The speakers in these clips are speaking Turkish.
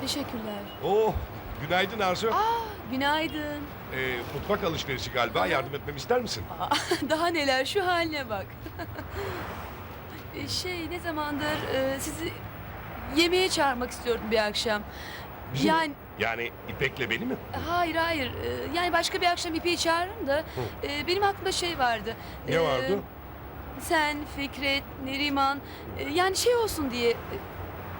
Teşekkürler. Oh, günaydın Arzu. Aa, günaydın. Ee, mutfak alışverişi galiba. Yardım etmemi ister misin? Aa, daha neler şu haline bak. E, şey ne zamandır e, sizi yemeğe çağırmak istiyordum bir akşam. Bizi mi? Yani Yani İpek'le beni mi? hayır hayır e, yani başka bir akşam İpek'i çağırırım da e, benim aklımda şey vardı. Ne E, vardı? Sen, Fikret, Neriman e, yani şey olsun diye e,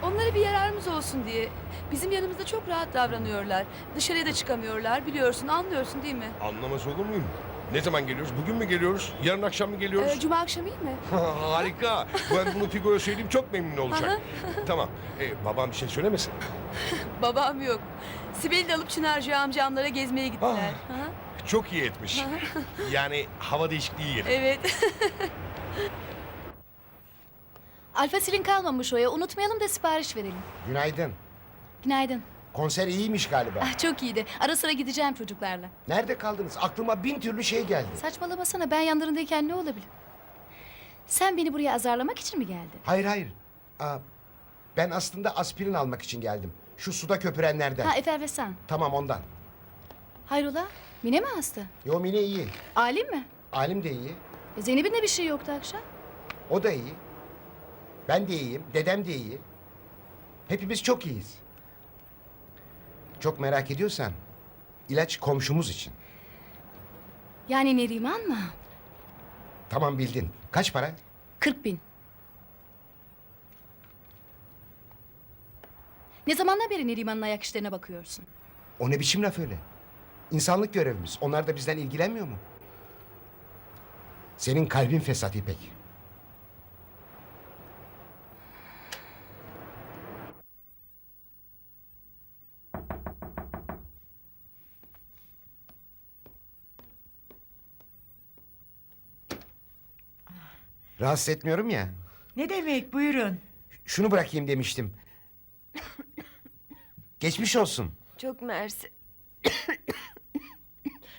onlara bir yararımız olsun diye. Bizim yanımızda çok rahat davranıyorlar. Dışarıya da çıkamıyorlar biliyorsun anlıyorsun değil mi? Anlamaz olur muyum? Ne zaman geliyoruz? Bugün mü geliyoruz? Yarın akşam mı geliyoruz? E, Cuma akşamı iyi mi? Harika. Ben bunu Figo'ya söyleyeyim çok memnun olacak. tamam. Ee, babam bir şey söylemesin. Babam yok. Sibel'i de alıp Çınarcı amcamlara gezmeye gittiler. Ah. Çok iyi etmiş. yani hava değişikliği yeri. Evet. Alfa silin kalmamış oya. Unutmayalım da sipariş verelim. Günaydın. Günaydın. Konser iyiymiş galiba. Ah, çok iyiydi. Ara sıra gideceğim çocuklarla. Nerede kaldınız? Aklıma bin türlü şey geldi. Saçmalamasana ben yanlarındayken ne olabilir? Sen beni buraya azarlamak için mi geldin? Hayır hayır. Aa, ben aslında aspirin almak için geldim. Şu suda köpürenlerden. Ha efervesan. Tamam ondan. Hayrola? Mine mi hasta? Yo Mine iyi. Alim mi? Alim de iyi. E, Zeynep'in de bir şey yoktu akşam. O da iyi. Ben de iyiyim. Dedem de iyi. Hepimiz çok iyiyiz. Çok merak ediyorsan ilaç komşumuz için. Yani Neriman mı? Tamam bildin. Kaç para? 40 bin. Ne zamandan beri Neriman'ın ayak işlerine bakıyorsun? O ne biçim laf öyle? İnsanlık görevimiz. Onlar da bizden ilgilenmiyor mu? Senin kalbin fesat İpek. Rahatsız etmiyorum ya. Ne demek buyurun. Şunu bırakayım demiştim. Geçmiş olsun. Çok mersi.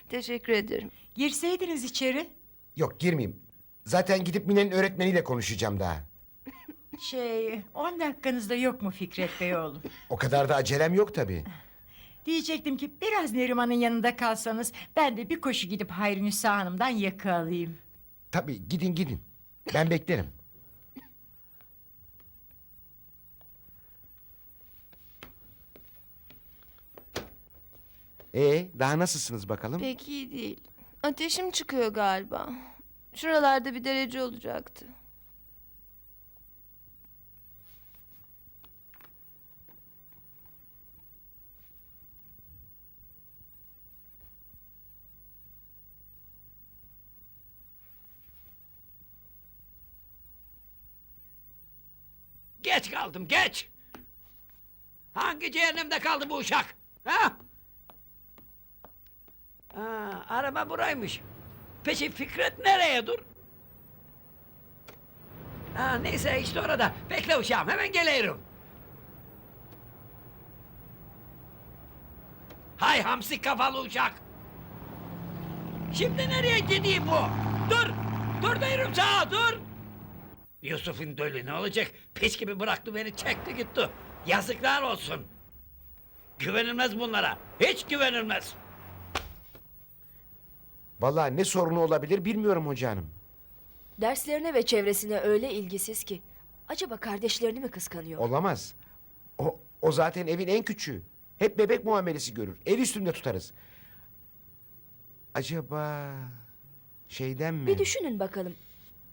Teşekkür ederim. Girseydiniz içeri. Yok girmeyeyim. Zaten gidip Mine'nin öğretmeniyle konuşacağım daha. Şey, on dakikanızda yok mu Fikret Bey oğlum? O kadar da acelem yok tabii. Diyecektim ki biraz Neriman'ın yanında kalsanız... ...ben de bir koşu gidip Hayri Nisa Hanım'dan yakı alayım. Tabii gidin gidin. Ben beklerim. Ee, daha nasılsınız bakalım? Pek iyi değil. Ateşim çıkıyor galiba. Şuralarda bir derece olacaktı. Geç kaldım geç. Hangi cehennemde kaldı bu uşak? Ha? Ha, araba buraymış. Peki Fikret nereye dur? Ha, neyse işte orada. Bekle uşağım hemen geliyorum. Hay hamsi kafalı uşak. Şimdi nereye gidiyor bu? Dur! Dur diyorum sana dur! Yusuf'un dölü ne olacak? Pis gibi bıraktı beni çekti gitti. Yazıklar olsun. Güvenilmez bunlara. Hiç güvenilmez. Vallahi ne sorunu olabilir bilmiyorum hoca hanım. Derslerine ve çevresine öyle ilgisiz ki. Acaba kardeşlerini mi kıskanıyor? Olamaz. O, o zaten evin en küçüğü. Hep bebek muamelesi görür. El üstünde tutarız. Acaba şeyden mi? Bir düşünün bakalım.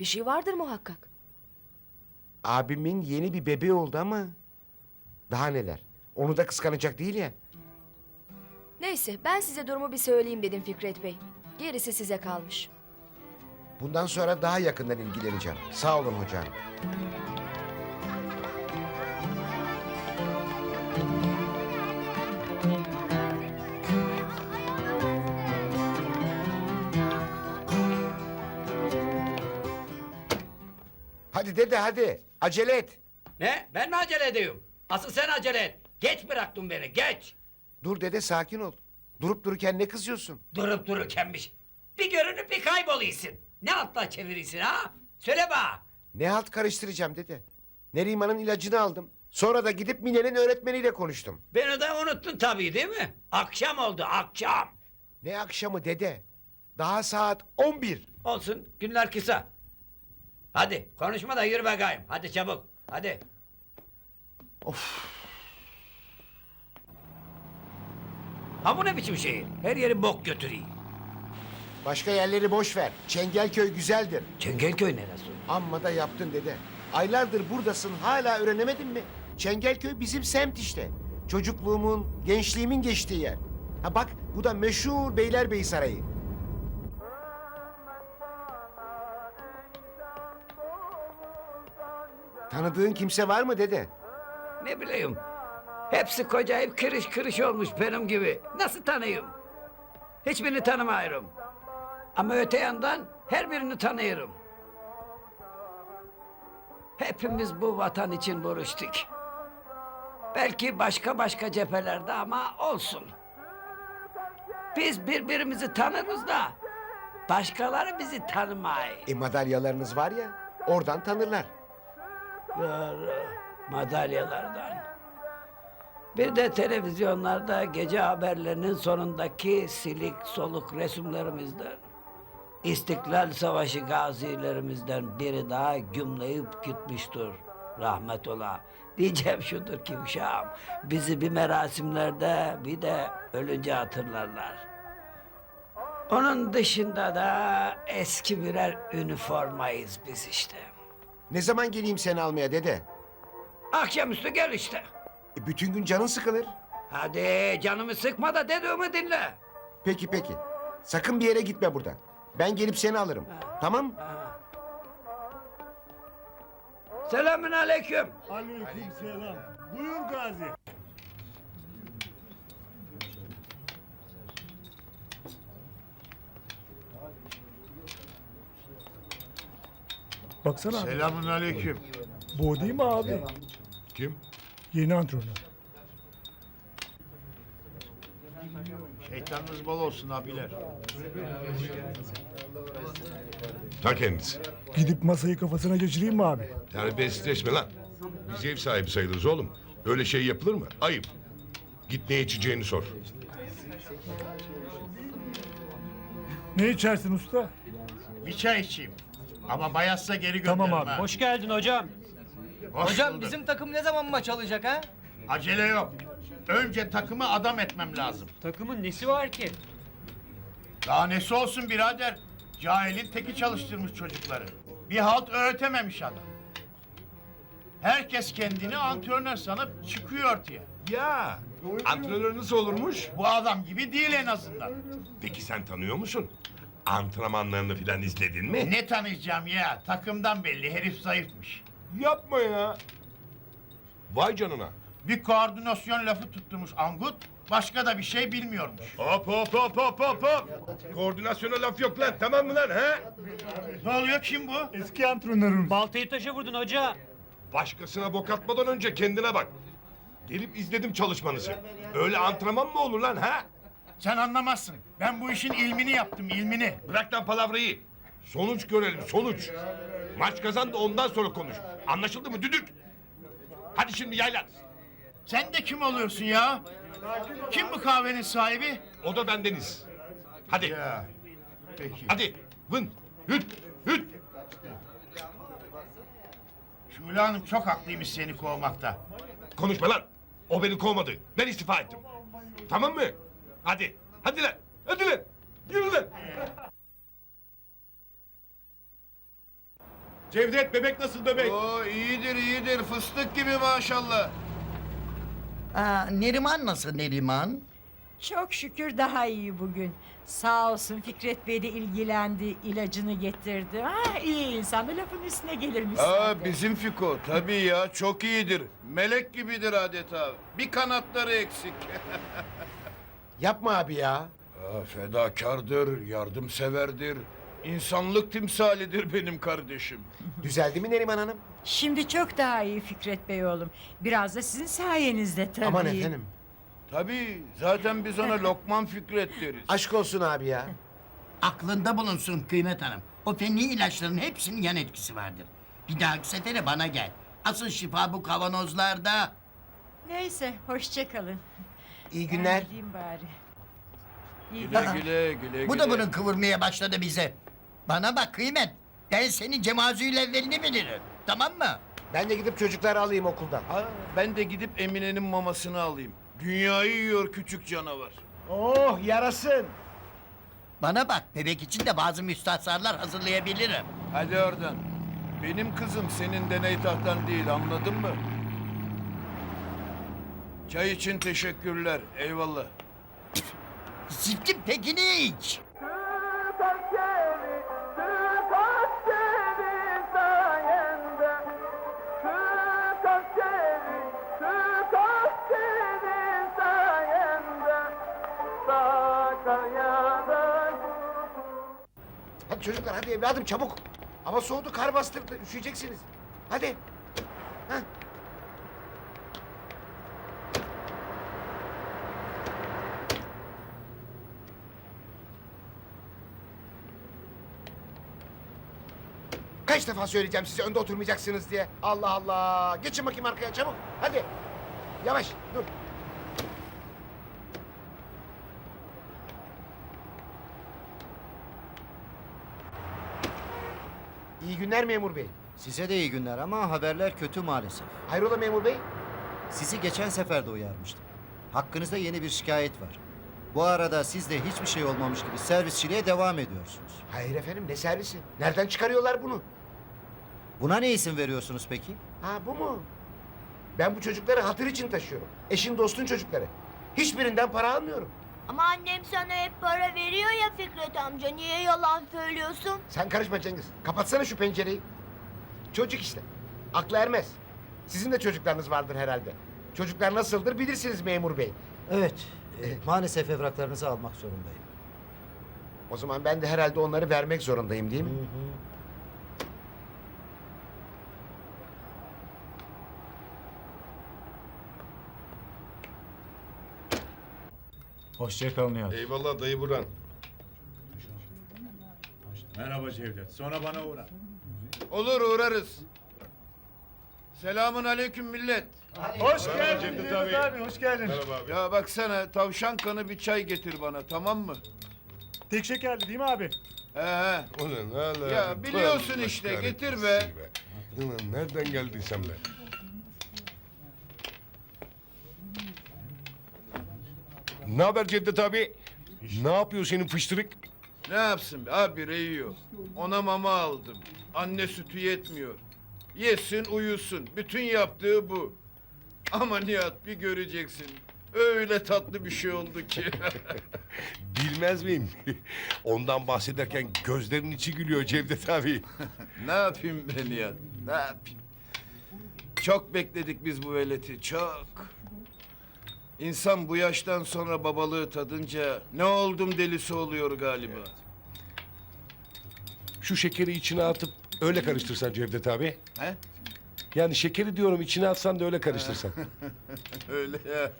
Bir şey vardır muhakkak. Abimin yeni bir bebeği oldu ama daha neler. Onu da kıskanacak değil ya. Neyse ben size durumu bir söyleyeyim dedim Fikret Bey. Gerisi size kalmış. Bundan sonra daha yakından ilgileneceğim. Sağ olun hocam. Hadi dede hadi. Acele et. Ne? Ben mi acele ediyorum? Asıl sen acele et. Geç bıraktın beni geç. Dur dede sakin ol. Durup dururken ne kızıyorsun? Durup dururkenmiş. Bir görünüp bir kayboluyorsun. Ne alttan çeviriyorsun ha? Söyle bana. Ne halt karıştıracağım dede. Neriman'ın ilacını aldım. Sonra da gidip Mine'nin öğretmeniyle konuştum. Beni de unuttun tabii değil mi? Akşam oldu akşam. Ne akşamı dede? Daha saat 11. Olsun günler kısa. Hadi konuşma da yürü bakayım. Hadi çabuk. Hadi. Of. Ha bu ne biçim şey? Her yeri bok götüreyim. Başka yerleri boş ver. Çengelköy güzeldir. Çengelköy neresi? Amma da yaptın dede. Aylardır buradasın hala öğrenemedin mi? Çengelköy bizim semt işte. Çocukluğumun, gençliğimin geçtiği yer. Ha bak bu da meşhur Beylerbeyi Sarayı. Tanıdığın kimse var mı dede? Ne bileyim. Hepsi kocayıp kırış kırış olmuş benim gibi. Nasıl tanıyım? Hiçbirini tanımıyorum. Ama öte yandan her birini tanıyorum. Hepimiz bu vatan için vuruştuk. Belki başka başka cephelerde ama olsun. Biz birbirimizi tanırız da başkaları bizi tanımay. E madalyalarınız var ya oradan tanırlar. Madalyalardan. Bir de televizyonlarda gece haberlerinin sonundaki silik soluk resimlerimizden. İstiklal Savaşı gazilerimizden biri daha gümleyip gitmiştir. Rahmet ola. Diyeceğim şudur ki uşağım. Bizi bir merasimlerde bir de ölünce hatırlarlar. Onun dışında da eski birer üniformayız biz işte. Ne zaman geleyim seni almaya dede? Akşamüstü gel işte. E, bütün gün canın sıkılır. Hadi canımı sıkma da dediğimi dinle. Peki peki. Sakın bir yere gitme buradan. Ben gelip seni alırım. Tamam mı? Selamün aleyküm. Aleykümselam. Buyur Gazi. Baksana abi. Selamun aleyküm. Bu değil mi abi? Kim? Yeni antrenör. Şeytanınız bol olsun abiler. Ta kendisi. Gidip masayı kafasına geçireyim mi abi? Terbiyesizleşme lan. Biz ev sahibi sayılırız oğlum. Öyle şey yapılır mı? Ayıp. Git ne içeceğini sor. Ne içersin usta? Bir çay içeyim. Ama bayatsa geri gönderirim Tamam abi. ha. Hoş geldin hocam. Hoş hocam bulduk. bizim takım ne zaman maç alacak ha? Acele yok. Önce takımı adam etmem lazım. Takımın nesi var ki? Daha nesi olsun birader? Cahilin teki çalıştırmış çocukları. Bir halt öğretememiş adam. Herkes kendini antrenör sanıp çıkıyor ortaya. Ya antrenör nasıl olurmuş? Bu adam gibi değil en azından. Peki sen tanıyor musun? Antrenmanlarını filan izledin mi? Ne tanıyacağım ya? Takımdan belli herif zayıfmış. Yapma ya. Vay canına. Bir koordinasyon lafı tutturmuş Angut. Başka da bir şey bilmiyormuş. Hop hop hop hop hop hop. Koordinasyona laf yok lan tamam mı lan he? Ne oluyor kim bu? Eski antrenörüm. Baltayı taşa vurdun hoca. Başkasına bok atmadan önce kendine bak. Gelip izledim çalışmanızı. Öyle antrenman mı olur lan ha? Sen anlamazsın. Ben bu işin ilmini yaptım, ilmini. Bırak lan palavrayı. Sonuç görelim sonuç. Maç kazan da ondan sonra konuş. Anlaşıldı mı düdük? Hadi şimdi yaylan. Sen de kim oluyorsun ya? Kim bu kahvenin sahibi? O da bendeniz. Hadi. Ya. Peki. Hadi. Vın. Hüt. Hüt. Şule Hanım çok haklıymış seni kovmakta. Konuşma lan. O beni kovmadı. Ben istifa ettim. Tamam mı? Hadi. Hadi lan. Hadi lan. Yürü lan. Cevdet bebek nasıl bebek? Oo iyidir iyidir fıstık gibi maşallah. Aa, Neriman nasıl Neriman? Çok şükür daha iyi bugün. Sağ olsun Fikret Bey de ilgilendi, ilacını getirdi. Ha, iyi insan da lafın üstüne gelirmiş. Aa bizim Fiko tabii ya çok iyidir. Melek gibidir adeta. Bir kanatları eksik. Yapma abi ya. Fedakardır, yardımseverdir. İnsanlık timsalidir benim kardeşim. Düzeldi mi Neriman Hanım? Şimdi çok daha iyi Fikret Bey oğlum. Biraz da sizin sayenizde tabii. Aman efendim. Tabii zaten biz ona Lokman Fikret deriz. Aşk olsun abi ya. Aklında bulunsun Kıymet Hanım. O fenli ilaçların hepsinin yan etkisi vardır. Bir dahaki sefere bana gel. Asıl şifa bu kavanozlarda. Neyse hoşça kalın. İyi günler. Ben gideyim bari. İyi Güle günler. güle güle Bu güle. da bunun kıvırmaya başladı bize. Bana bak kıymet. Ben senin cemazüyle evvelini bilirim. Tamam mı? Ben de gidip çocukları alayım okuldan. Ha, ben de gidip Emine'nin mamasını alayım. Dünyayı yiyor küçük canavar. Oh yarasın. Bana bak bebek için de bazı müstahsarlar hazırlayabilirim. Hadi oradan. Benim kızım senin deney tahtan değil anladın mı? Çay için teşekkürler. Eyvallah. Ziftin tekini iç. Hadi çocuklar hadi evladım çabuk. Hava soğudu kar bastırdı üşüyeceksiniz. Hadi. Kaç defa söyleyeceğim size önde oturmayacaksınız diye. Allah Allah. Geçin bakayım arkaya çabuk. Hadi. Yavaş dur. İyi günler memur bey. Size de iyi günler ama haberler kötü maalesef. Hayrola memur bey? Sizi geçen sefer de uyarmıştım. Hakkınızda yeni bir şikayet var. Bu arada siz de hiçbir şey olmamış gibi servisçiliğe devam ediyorsunuz. Hayır efendim ne servisi? Nereden çıkarıyorlar bunu? Buna ne isim veriyorsunuz peki? Ha bu mu? Ben bu çocukları hatır için taşıyorum. Eşin dostun çocukları. Hiçbirinden para almıyorum. Ama annem sana hep para veriyor ya Fikret amca. Niye yalan söylüyorsun? Sen karışma Cengiz. Kapatsana şu pencereyi. Çocuk işte. Aklı ermez. Sizin de çocuklarınız vardır herhalde. Çocuklar nasıldır bilirsiniz memur bey. Evet, e, maalesef evraklarınızı almak zorundayım. O zaman ben de herhalde onları vermek zorundayım değil mi? Hoşçakalın ya. Eyvallah dayı Burhan. Merhaba Cevdet. Sonra bana uğra. Olur uğrarız. Selamun aleyküm millet. Hoş geldin Cevdet abi. abi. Hoş geldin. Merhaba abi. Ya baksana tavşan kanı bir çay getir bana tamam mı? Tek şekerli değil mi abi? He he. Ulan hala. Ya biliyorsun işte, getir be. Ulan nereden geldin sen be? Ne haber Cevdet abi? Ne yapıyor senin fıştırık? Ne yapsın be abi yiyor. Ona mama aldım. Anne sütü yetmiyor. Yesin uyusun. Bütün yaptığı bu. Ama Nihat bir göreceksin. Öyle tatlı bir şey oldu ki. Bilmez miyim? Ondan bahsederken gözlerinin içi gülüyor Cevdet abi. ne yapayım be Nihat? Ne yapayım? Çok bekledik biz bu veleti. Çok. İnsan bu yaştan sonra babalığı tadınca ne oldum delisi oluyor galiba. Şu şekeri içine atıp öyle karıştırsan Cevdet abi. He? Yani şekeri diyorum içine atsan da öyle karıştırsan. Öyle ya.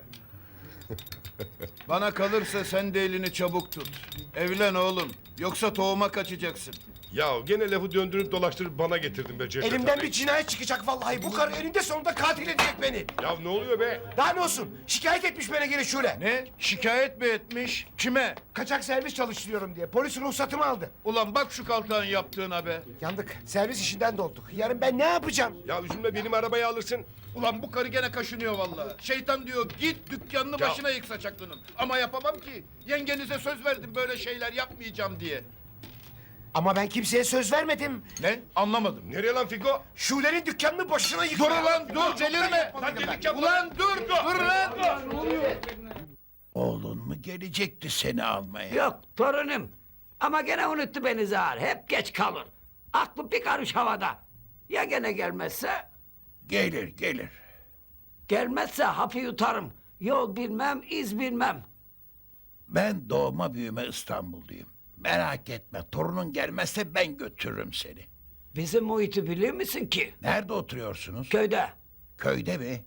Bana kalırsa sen de elini çabuk tut. Evlen oğlum. Yoksa tohuma kaçacaksın. Ya gene lafı döndürüp dolaştırıp bana getirdin be Cevdet Elimden abi. bir cinayet çıkacak vallahi. Bu karı eninde sonunda katil edecek beni. Ya ne oluyor be? Daha ne olsun? Şikayet etmiş bana gene şöyle. Ne? Şikayet mi etmiş? Kime? Kaçak servis çalıştırıyorum diye. Polis ruhsatımı aldı. Ulan bak şu kaltağın yaptığına be. Yandık. Servis işinden de olduk. Yarın ben ne yapacağım? Ya üzülme benim arabayı alırsın. Ulan bu karı gene kaşınıyor vallahi. Şeytan diyor git dükkanını Ya. başına yık saçaklının. Ama yapamam ki. Yengenize söz verdim böyle şeyler yapmayacağım diye. Ama ben kimseye söz vermedim. Ne? Anlamadım. Nereye lan Fiko? Şule'nin dükkanını boşuna Dur ulan dur delirme. Lan dedik ya- Ulan dur dur lan. Oğlun mu gelecekti seni almaya? Yok torunum. Ama gene unuttu beni zar. Hep geç kalır. Aklı bir karış havada. Ya gene gelmezse? Gelir gelir. Gelmezse hapı yutarım. Yol bilmem, iz bilmem. Ben doğma büyüme İstanbulluyum. Merak etme torunun gelmezse ben götürürüm seni. Bizim muhiti biliyor musun ki? Nerede oturuyorsunuz? Köyde. Köyde mi?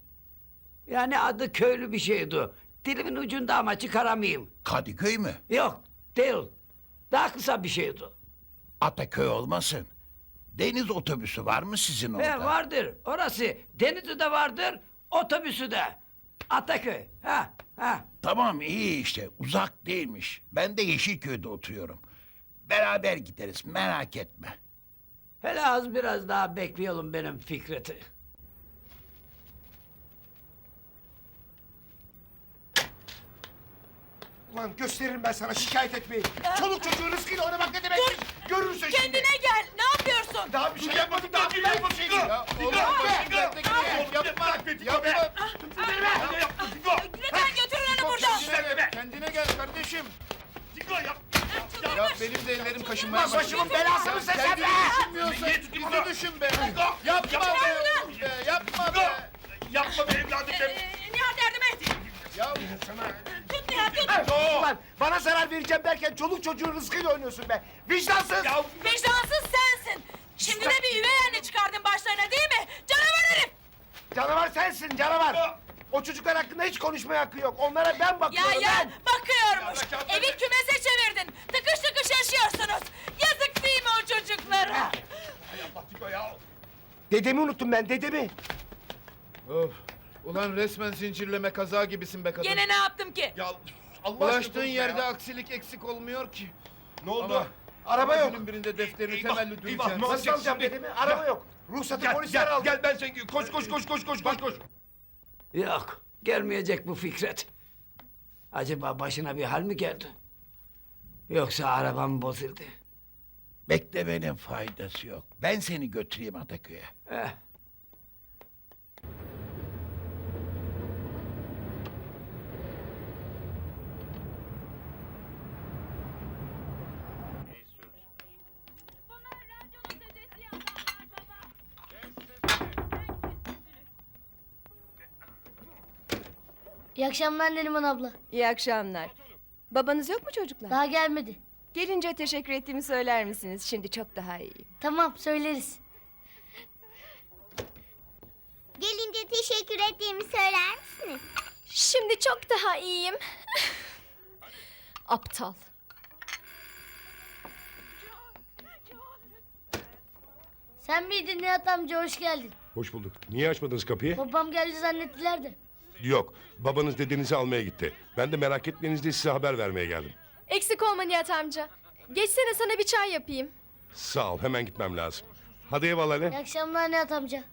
Yani adı köylü bir şeydi. Dilimin ucunda ama çıkaramayayım. Kadıköy mü? Yok, değil. Daha kısa bir şeydi. Ataköy olmasın. Deniz otobüsü var mı sizin orada? He vardır. Orası. Denizi de vardır. Otobüsü de. Ataköy. Ha ha. Tamam iyi işte uzak değilmiş. Ben de Yeşilköy'de oturuyorum. Beraber gideriz merak etme. Hele az biraz daha bekleyelim benim Fikret'i. Ulan gösteririm ben sana şikayet etmeyi. Çoluk çocuğun rızkıyla oynamak ne demek? Görürsün şimdi. Kendine gel. Ne yapıyorsun? Daha bir şey yapmadık daha bir yapmadık. Ya oğlum yapma. Yapma. Yapma. Lütfen götürün onu buradan. Kendine gel, kardeşim. Ya benim de ellerim kaşınmaya Ulan başımın belası mısın sen Kendini be? düşünmüyorsan bizi düşün be. Yapma be. be, Yapma be. Yapma be evladım be. Nihat yardım et. Ya Tut Nihat tut. Ulan bana zarar vereceğim derken çoluk çocuğun rızkıyla oynuyorsun be. Vicdansız. Vicdansız sensin. Şimdi de bir üvey anne çıkardın başlarına değil mi? Canavar herif. Canavar sensin canavar. O çocuklar hakkında hiç konuşmaya hakkı yok. Onlara ben Ya bakıyorum ya ben. bakıyormuş. Evi kümese çevirdin. Tıkış tıkış yaşıyorsunuz. Yazık değil mi o çocuklara? Dedemi unuttum ben dedemi. Of. Ulan resmen zincirleme kaza gibisin be kadın. Gene ne yaptım ki? Ya Allah Bulaştığın aşkına yerde ya. aksilik eksik olmuyor ki. Ne oldu? Ama, Araba ama yok. Günün birinde defterini Eyvah, temelli eyvah, duyacağım. ne Nasıl alacağım dedemi? Araba yok. Ruhsatı polisler gel, aldı. gel ben sen koş koş koş koş koş koş koş. Yok. Gelmeyecek bu Fikret. Acaba başına bir hal mi geldi? Yoksa arabam bozuldu. Beklemenin faydası yok. Ben seni götüreyim Ataköy'e. Eh. İyi akşamlar Neriman abla. İyi akşamlar. Babanız yok mu çocuklar? Daha gelmedi. Gelince teşekkür ettiğimi söyler misiniz? Şimdi çok daha iyiyim. Tamam söyleriz. Gelince teşekkür ettiğimi söyler misiniz? Şimdi çok daha iyiyim. Aptal. Sen miydin Nihat amca hoş geldin. Hoş bulduk. Niye açmadınız kapıyı? Babam geldi zannettiler de. Yok. Babanız dedenizi almaya gitti. Ben de merak etmeniz diye size haber vermeye geldim. Eksik olma Nihat amca. Geçsene sana bir çay yapayım. Sağ ol. Hemen gitmem lazım. Hadi eyvallah İyi akşamlar Nihat amca.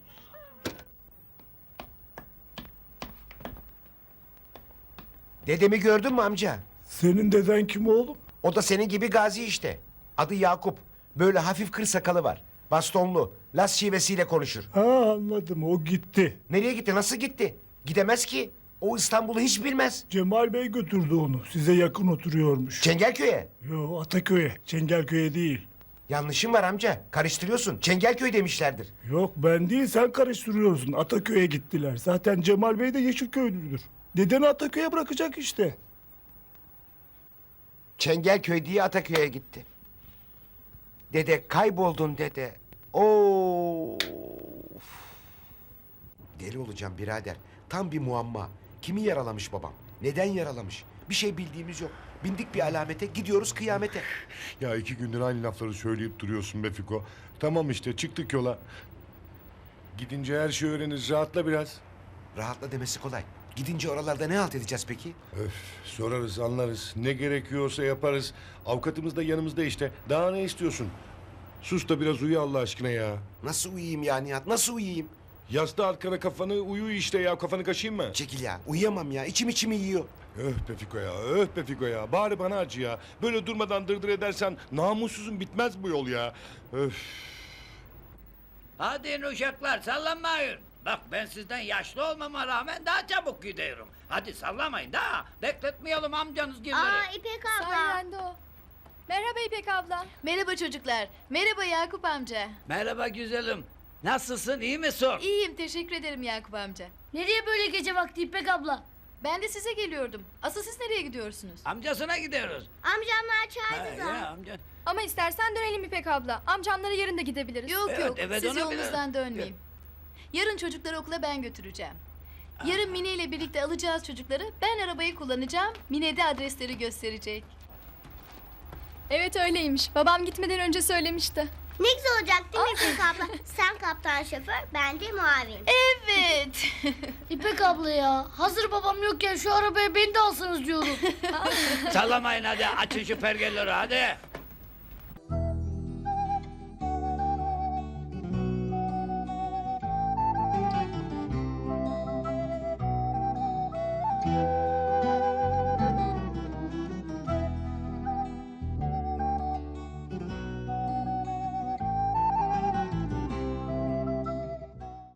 Dedemi gördün mü amca? Senin deden kim oğlum? O da senin gibi gazi işte. Adı Yakup. Böyle hafif kır sakalı var. Bastonlu. Las şivesiyle konuşur. Ha anladım o gitti. Nereye gitti? Nasıl gitti? Gidemez ki. O İstanbul'u hiç bilmez. Cemal Bey götürdü onu. Size yakın oturuyormuş. Çengelköy'e. Yo Ataköy'e, Çengelköy'e değil. Yanlışın var amca. Karıştırıyorsun. Çengelköy demişlerdir. Yok ben değil sen karıştırıyorsun. Ataköy'e gittiler. Zaten Cemal Bey de Yeşilköylüdür. Dedeni Ataköy'e bırakacak işte. Çengelköy diye Ataköy'e gitti. Dede kayboldun dede. Of. Deli olacağım birader. Tam bir muamma. Kimi yaralamış babam? Neden yaralamış? Bir şey bildiğimiz yok. Bindik bir alamete gidiyoruz kıyamete. Ya iki gündür aynı lafları söyleyip duruyorsun be Fiko. Tamam işte çıktık yola. Gidince her şeyi öğreniriz. Rahatla biraz. Rahatla demesi kolay. Gidince oralarda ne halt edeceğiz peki? Öf, sorarız, anlarız. Ne gerekiyorsa yaparız. Avukatımız da yanımızda işte. Daha ne istiyorsun? Sus da biraz uyu Allah aşkına ya. Nasıl uyuyayım ya Nihat? Nasıl uyuyayım? Yasla arkana kafanı uyu işte ya. Kafanı kaşıyım mı? Çekil ya. Uyuyamam ya. İçim içimi yiyor. Öh be Fiko ya, öh be Fiko ya. Bari bana acı ya. Böyle durmadan dırdır edersen namussuzun bitmez bu yol ya. Öf. Hadi uşaklar sallanmayın. Bak ben sizden yaşlı olmama rağmen daha çabuk gidiyorum. Hadi sallamayın daha. Bekletmeyelim amcanız gibi. Aa İpek abla. Sayende o. Merhaba İpek abla. Merhaba çocuklar. Merhaba Yakup amca. Merhaba güzelim. Nasılsın iyi misin? İyiyim teşekkür ederim Yakup amca. Nereye böyle gece vakti İpek abla? Ben de size geliyordum. Asıl siz nereye gidiyorsunuz? Amcasına gidiyoruz. Amcamlar çağırdı da. ya, amca. Ama istersen dönelim İpek abla. Amcamlara yarın da gidebiliriz. Yok Evet, yok evet, siz onu yolunuzdan biliyorum. dönmeyin. Yarın çocukları okula ben götüreceğim. Yarın Mine ile birlikte alacağız çocukları. Ben arabayı kullanacağım. Mine de adresleri gösterecek. Evet öyleymiş. Babam gitmeden önce söylemişti. Ne güzel olacak değil mi İpek abla? Sen kaptan şoför, ben de muavin. Evet. İpek abla ya. Hazır babam yokken şu arabaya beni de alsanız diyorum. Sallamayın hadi açın şu pergeleri hadi.